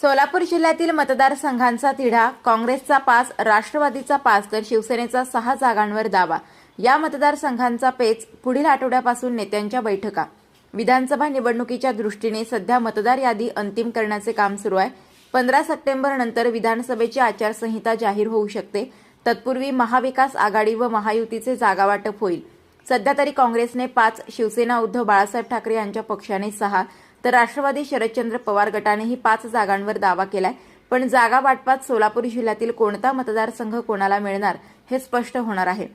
सोलापूर जिल्ह्यातील मतदारसंघांचा तिढा काँग्रेसचा पाच राष्ट्रवादीचा पाच तर शिवसेनेचा सहा जागांवर दावा. या मतदारसंघांचा पेच पुढील आठवड्यापासून नेत्यांच्या बैठका. विधानसभा निवडणुकीच्या दृष्टीने सध्या मतदार यादी अंतिम करण्याचे काम सुरू आहे. पंधरा सप्टेंबर नंतर विधानसभेची आचारसंहिता जाहीर होऊ शकते. तत्पूर्वी महाविकास आघाडी व महायुतीचे जागावाटप होईल. सध्या तरी काँग्रेसने पाच शिवसेना उद्धव बाळासाहेब ठाकरे यांच्या पक्षाने सहा तर राष्ट्रवादी शरदचंद्र पवार गटानेही पाच जागांवर दावा केलाय. पण जागा वाटपात सोलापूर जिल्ह्यातील कोणता मतदारसंघ कोणाला मिळणार हे स्पष्ट होणार आहे.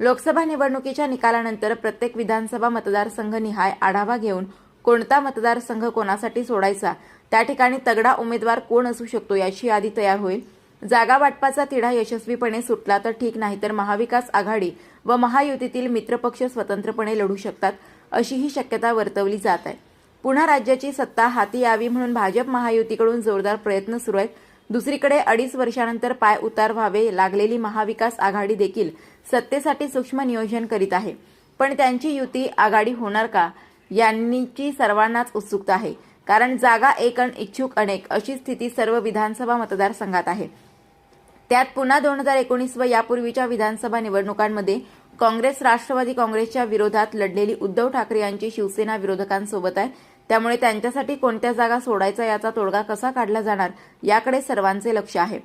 लोकसभा निवडणुकीच्या निकालानंतर प्रत्येक विधानसभा मतदारसंघ निहाय आढावा घेऊन कोणता मतदारसंघ कोणासाठी सोडायचा त्या ठिकाणी तगडा उमेदवार कोण असू शकतो याची यादी तयार होईल. जागा वाटपाचा तिढा यशस्वीपणे सुटला तर ठीक नाही तर महाविकास आघाडी व महायुतीतील मित्रपक्ष स्वतंत्रपणे लढू शकतात अशीही शक्यता वर्तवली जात आहे. पुन्हा राज्याची सत्ता हाती यावी म्हणून भाजप महायुतीकडून जोरदार प्रयत्न सुरू आहेत. दुसरीकडे अडीच वर्षानंतर पाय उतार व्हावे लागलेली महाविकास आघाडी देखील सत्तेसाठी सूक्ष्म नियोजन करीत आहे. पण त्यांची युती आघाडी होणार का? यांनीची सर्वांनाच उत्सुकता आहे. कारण जागा एक अन इच्छुक अनेक अशी स्थिती सर्व विधानसभा मतदारसंघात आहे. त्यात पुन्हा दोन हजार एकोणीस व यापूर्वीच्या विधानसभा निवडणुकांमध्ये काँग्रेस राष्ट्रवादी काँग्रेसच्या विरोधात लढलेली उद्धव ठाकरे यांची शिवसेना विरोधकांसोबत आहे. त्यामुळे त्यांच्यासाठी कोणत्या जागा सोडायचा याचा तोडगा कसा काढला जाणार याकडे सर्वांचे लक्ष आहे.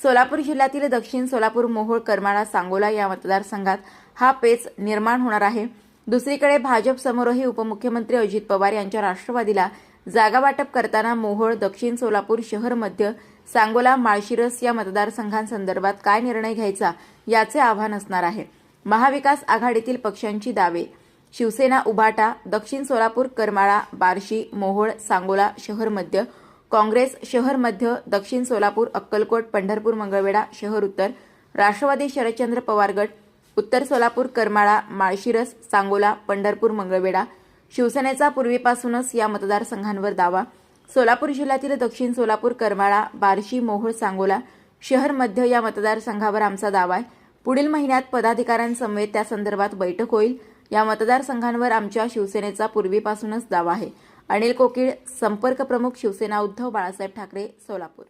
सोलापूर जिल्ह्यातील दक्षिण सोलापूर मोहोळ करमाळा सांगोला या मतदारसंघात हा पेच निर्माण होणार आहे. दुसरीकडे भाजप समोरही उपमुख्यमंत्री अजित पवार यांच्या राष्ट्रवादीला जागा वाटप करताना मोहोळ दक्षिण सोलापूर शहर मध्य सांगोला माळशिरस या मतदारसंघांसंदर्भात काय निर्णय घ्यायचा याचे आव्हान असणार आहे. महाविकास आघाडीतील पक्षांची दावे शिवसेना उभाटा दक्षिण सोलापूर करमाळा बार्शी मोहोळ सांगोला शहर मध्य काँग्रेस शहर मध्य दक्षिण सोलापूर अक्कलकोट पंढरपूर मंगळवेढा शहर उत्तर राष्ट्रवादी शरदचंद्र पवार गट उत्तर सोलापूर करमाळा माळशिरस सांगोला पंढरपूर मंगळवेढा शिवसेनेचा पूर्वीपासूनच या मतदारसंघांवर दावा. सोलापूर जिल्ह्यातील दक्षिण सोलापूर करमाळा बार्शी मोहोळ सांगोला शहर मध्य या मतदारसंघावर आमचा दावा आहे. पुढील महिन्यात पदाधिकाऱ्यांसमवेत त्या संदर्भात बैठक होईल. या मतदारसंघांवर आमच्या शिवसेनेचा पूर्वीपासूनच दावा आहे. अनिल कोकीळ संपर्क प्रमुख शिवसेना उद्धव बाळासाहेब ठाकरे सोलापूर.